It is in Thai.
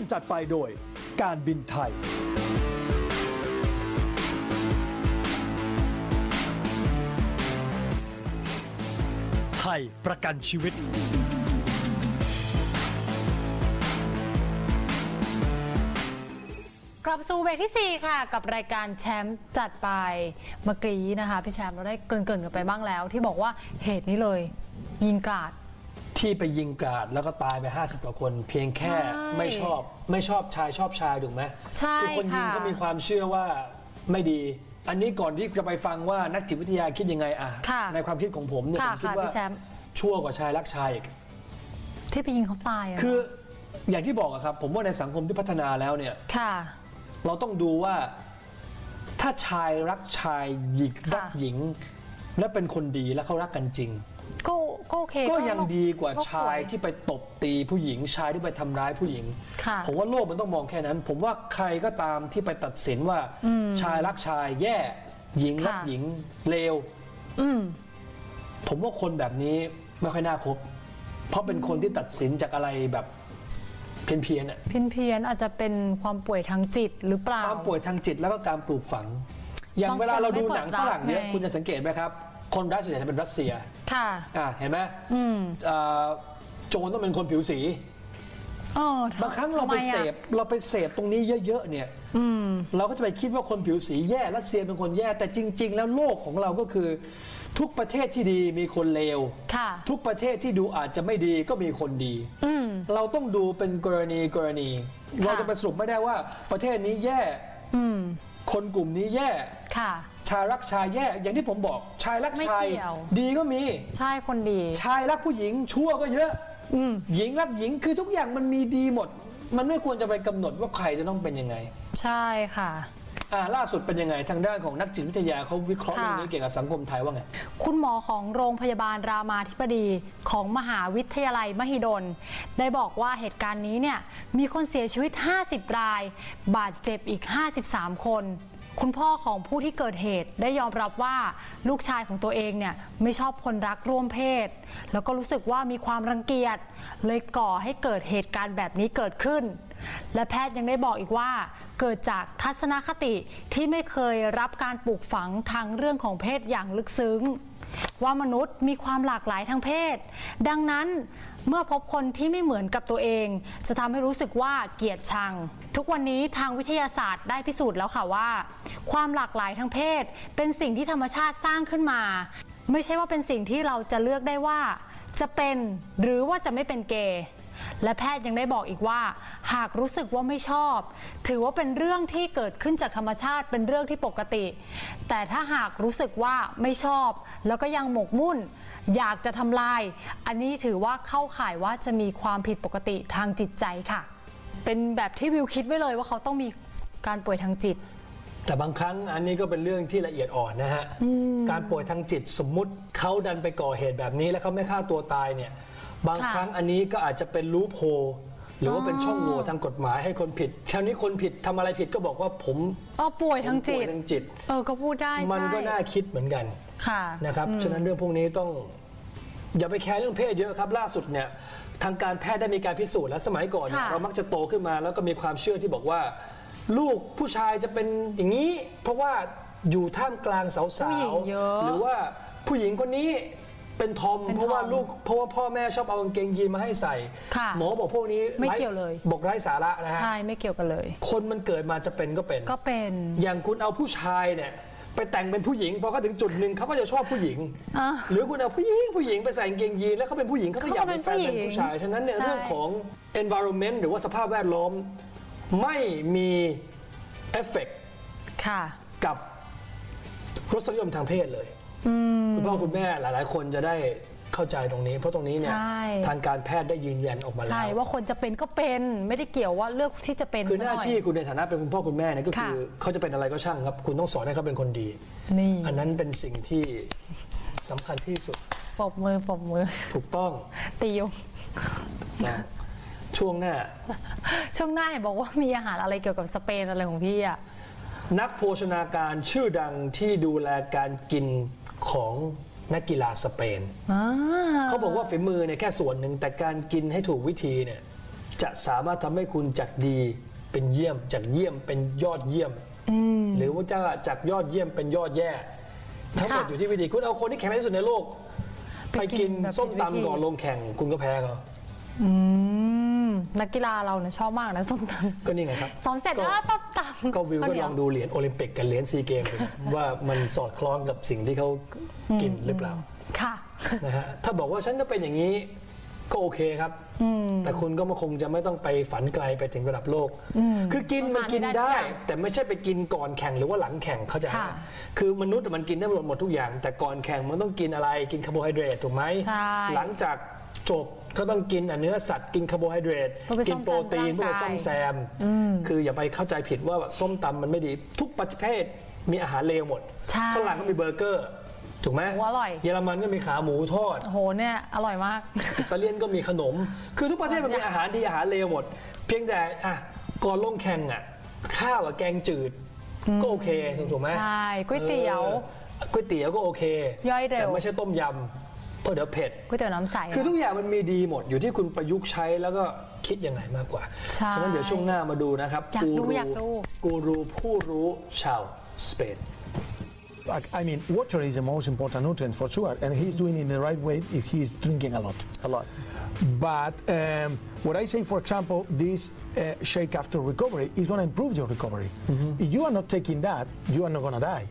วมจัดไปโดย การบินไทย ไทยประกันชีวิต กลับสู่เบรกที่ 4 ค่ะ กับรายการแชมป์จัดไปเมื่อกี้นะคะ พี่แชมป์เราได้เกรินๆกันไปบ้างแล้ว ที่บอกว่าเหตุนี้เลย ยิงกราด ที่ไปยิงกราดแล้วก็ตายไป 50กว่าคน เพียงแค่ใช่ไม่ชอบไม่ชอบชายชอบชายถูกไหมใช่คือคนยิงค่ะก็มีความเชื่อว่าไม่ดี อันนี้ก่อนที่จะไปฟังว่านักจิตวิทยาคิดยังไงอะค่ะในความคิดของผมเนี่ยค่ะผมคิดค่ะว่าพี่แชมป์ ชั่วกว่าชายรักชายอีก ที่ไปยิงเขาตายอะคืออย่างที่บอกอะครับ ผมว่าในสังคมที่พัฒนาแล้วเนี่ย ค่ะ เราต้องดูว่าถ้าชายรักชายหญิงค่ะ รักหญิง และเป็นคนดีและเขารักกันจริง ก็ก็โอเคก็ยังดีกว่าโลสชายที่ไปตบตีผู้หญิงชายที่ไปทำร้ายผู้หญิง ค่ะ ผมว่าโลกมันต้องมองแค่นั้น ผมว่าใครก็ตามที่ไปตัดสินว่าอืมชายรักชายแย่ หญิงรักค่ะ หญิงเลว อืม ผมว่าคนแบบนี้ไม่ค่อยน่าคบ เพราะเป็นคนที่ตัดสินจากอะไรแบบเพี้ยนๆอะเพี้ยนเพียนๆอาจจะเป็นความป่วยทางจิตหรือเปล่า ความป่วยทางจิตแล้วก็การปลูกฝัง อย่างบางคนเวลาเราดูไม่หนังเปิดฝรั่งเนี่ยรับไง คุณจะสังเกตไหมครับ คนร้ายส่วนใหญ่จะเป็นรัสเซียค่ะ อ่าเห็นไหมอืมอ่าโจรต้องเป็นคนผิวสี เออบางครั้งเราไปทำมอะเสพเราไปเสพตรงนี้เยอะๆเนี่ย อืม เราก็จะไปคิดว่าคนผิวสีแย่รัสเซียเป็นคนแย่แต่จริง ๆ แล้วโลกของเราก็คือ ทุกประเทศที่ดีมีคนเลวค่ะ ทุกประเทศที่ดูอาจจะไม่ดีก็มีคนดี อืม เราต้องดูเป็นกรณีกรณีค่ะเราจะไปสรุปไม่ได้ว่าประเทศนี้แย่อืม คนกลุ่มนี้แย่ ค่ะ ชายรักชายแย่อย่างที่ผมบอก ชายรักไม่ชายเกี่ยว ดีก็มี ใช่คนดี ชายรักผู้หญิงชั่วก็เยอะ อืม หญิงรักหญิงคือทุกอย่างมันมีดีหมด มันไม่ควรจะไปกำหนดว่าใครจะต้องเป็นยังไง ใช่ค่ะ อ่าล่าสุดเป็นยังไงทางด้านของนักจิตวิทยาเขาวิเคราะห์ค่ะเรื่องนี้เกี่ยวกับสังคมไทยว่าไง คุณหมอของโรงพยาบาลรามาธิบดีของมหาวิทยาลัยมหิดล ได้บอกว่าเหตุการณ์นี้เนี่ยมีคนเสียชีวิต 50 ราย บาดเจ็บอีก 53 คน คุณพ่อของผู้ที่เกิดเหตุได้ยอมรับว่าลูกชายของตัวเองเนี่ยไม่ชอบคนรักร่วมเพศ แล้วก็รู้สึกว่ามีความรังเกียจเลยก่อให้เกิดเหตุการณ์แบบนี้เกิดขึ้น และแพทย์ยังได้บอกอีกว่า เกิดจากทัศนคติที่ไม่เคยรับการปลูกฝังทางเรื่องของเพศอย่างลึกซึ้ง ว่ามนุษย์มีความหลากหลายทางเพศ ดังนั้นเมื่อพบคนที่ไม่เหมือนกับตัวเอง จะทำให้รู้สึกว่าเกลียดชัง ทุกวันนี้ทางวิทยาศาสตร์ได้พิสูจน์แล้วค่ะว่า ความหลากหลายทางเพศ เป็นสิ่งที่ธรรมชาติสร้างขึ้นมา ไม่ใช่ว่าเป็นสิ่งที่เราจะเลือกได้ว่า จะเป็นหรือว่าจะไม่เป็นเกย์ และแพทย์ยังได้บอกอีกว่า หากรู้สึกว่าไม่ชอบ ถือว่าเป็นเรื่องที่เกิดขึ้นจากธรรมชาติเป็นเรื่องที่ปกติ แต่ถ้าหากรู้สึกว่าไม่ชอบ แล้วก็ยังหมกมุ่น อยากจะทำลาย อันนี้ถือว่าเข้าข่ายว่าจะมีความผิดปกติทางจิตใจค่ะ เป็นแบบที่วิวคิดไว้เลยว่าเขาต้องมีการป่วยทางจิต แต่บางครั้งอันนี้ก็เป็นเรื่องที่ละเอียดอ่อนนะฮะ การป่วยทางจิตสมมุติเขาดันไปก่อเหตุแบบนี้แล้วเขาไม่ฆ่าตัวตายเนี่ย บางค่ะ ครั้งอันนี้ก็อาจจะเป็นรูปโพหรือว่าเป็นช่องโหว่ทางกฎหมายให้คนผิดคราวนี้คนผิดทำอะไรผิดก็บอกว่าผมอ๋อป่วยทางจิป่วต ยทางจิต เออ ก็พูดได้มันก็ใช่น่าคิดเหมือนกัน ค่ะ นะครับ ฉะนั้นเรื่องพวกนี้ต้อง อย่าไปแคร์เรื่องเพศเยอะครับ ล่าสุดเนี่ยทางการแพทย์ได้มีการพิสูจน์แล้วสมัยก่อนเนี่ยค่ะ เรามักจะโตขึ้นมาแล้วก็มีความเชื่อที่บอกว่า ลูกผู้ชายจะเป็นอย่างนี้ เพราะว่าอยู่ท่ามกลางสาวผู้หญิงเยอะหรือว่าผู้หญิงคนนี้ เป็นทอมเป็นเพราะว่าทอมลูกเพราะว่าพ่อแม่ชอบเอากางเกงยีนมาให้ใส่ ค่ะหมอบอกพวกนี้ไม่ร้เกี่ยวเลย บอกไร้สาระนะฮะใช่ไม่เกี่ยวกันเลย คนมันเกิดมาจะเป็นก็เป็น ก็เป็นอย่างคุณเอาผู้ชายเนี่ยไปแต่งเป็นผู้หญิงพอเขาถึงจุดหนึ่งเขาก็จะชอบผู้หญิง อะ หรือคุณเอาผู้หญิงผู้หญิงไปใส่กางเกงยีนแล้วเขาเป็นผู้หญิงเขาก็อยากเป็นแฟนเป็นผู้ชาย ฉะนั้นเนี่ยใช่ เรื่องของ environment หรือว่าสภาพแวดล้อมไม่มีเอฟเฟกค่ะ กับรสนิยมทางเพศเลย คุณพ่อคุณแม่หลาย ๆ คนจะได้เข้าใจตรงนี้ เพราะตรงนี้เนี่ยใช่ ทางการแพทย์ได้ยืนยันออกมาแล้ใช่ว ว่าคนจะเป็นก็เป็นไม่ได้เกี่ยวว่าเลือกที่จะเป็นคือหน้าซะย ที่คุณในฐานะเป็นคุณพ่อคุณแม่เนี่ยก็คือค่ะ เขาจะเป็นอะไรก็ช่างครับ คุณต้องสอนให้เขาเป็นคนดี นี่อันนั้นเป็นสิ่งที่สำคัญที่สุดปรบมือปรบมือ ถูกต้องตียุงนะช่วงหน้า ช่วงหน้าเห็นบอกว่ามีอาหารอะไรเกี่ยวกับสเปนอะไรของพี่อะ นักโภชนาการชื่อดังที่ดูแลการกิน ของนักกีฬาสเปน อ่าเขาบอกว่าฝีมือเนี่ยแค่ส่วนหนึ่งแต่การกินให้ถูกวิธีเนี่ยจะสามารถทำให้คุณจากดีเป็นเยี่ยม จากเยี่ยมเป็นยอดเยี่ยมหรือว่าจะจากยอดเยี่ยมเป็นยอดแย่ ทั้งหมดค่ะอยู่ที่วิธีคุณเอาคนที่แข็งแรงที่สุดในโลก ไปไปกิกินนแบบส้มผิดวิธีตำก่อนลงแข่งคุณก็แพ้เขา อืม นักกีฬาเราเนี่ยชอบมากนะส้มตก็นี่ไงครับำซ้อมเสร็จก็ แล้วปั๊บตำก็วิวข้าก็เหนีลยองดูเหรียญโอลิมปิกกับเหรียญซีเกมว่ามันสอดคล้องกับสิ่งที่เขากินหรือเปล่าค่ะ นะฮะถ้าบอกว่าฉันก็เป็นอย่างนี้ก็โอเคครับ แต่คุณก็มาคงจะไม่ต้องไปฝันไกลไปถึงระดับโลก คือกินมันกินต้องทานให้ได้ได้ทุกอย่างแต่ไม่ใช่ไปกินก่อนแข่งหรือว่าหลังแข่งเข้าใจไหมค่ะ คือมนุษย์มันกินได้หมดหมดทุกอย่าง แต่ก่อนแข่งมันต้องกินอะไรกินคาร์โบไฮเดรตถูกไหม ใช่ หลังจากจบ ก็ต้องกินอะเนื้อสัตว์กินคาร์โบไฮเดรตเพื่อไปกิซ่อมโปรตีนแซมเพื่อไปร่างกายซ่อมแซม คืออย่าไปเข้าใจผิดว่าส้มตำมันไม่ดีทุกประเภทมีอาหารเลวหมดใช่ฝรั่งก็มีเบอร์เกอร์ ถูกไหมโอ้อร่อย เยอรมันก็มีขาหมูทอด โอ้โหเนี่ยอร่อยมาก อิตาเลียนก็มีขนม คือทุกประเทศมันมีอาหารดีอาหารเลวหมด เพียงแต่อะก่อนลงแข่งอะ ข้าวกับแกงจืด ก็โอเคถูกไหมใช่ก๋วยเตี๋ยวออก๋วยเตี๋ยวก็โอเคย่อยเร็ว แต่ไม่ใช่ต้มยำ เพราะเดี๋ยวเผ็ด ก๋วยเตี๋ยวน้ำใสคือทุกอย่างมันมีดีหมดอยู่ที่คุณประยุกต์ใช้แล้วก็คิดยังไงมากกว่า ใช่ฉะนั้นเดี๋ยวช่วงหน้ามาดูนะครับอยากดูรูอยากดูกูรูผู้รู้ชาวสเปน I I mean, water is the most important nutrient for sure, and he's doing it in the right way if he's drinking a lot. A lot. But um, what I say, for example, this uh, shake after recovery is going to improve your recovery. If you are not taking that, you are not going to die.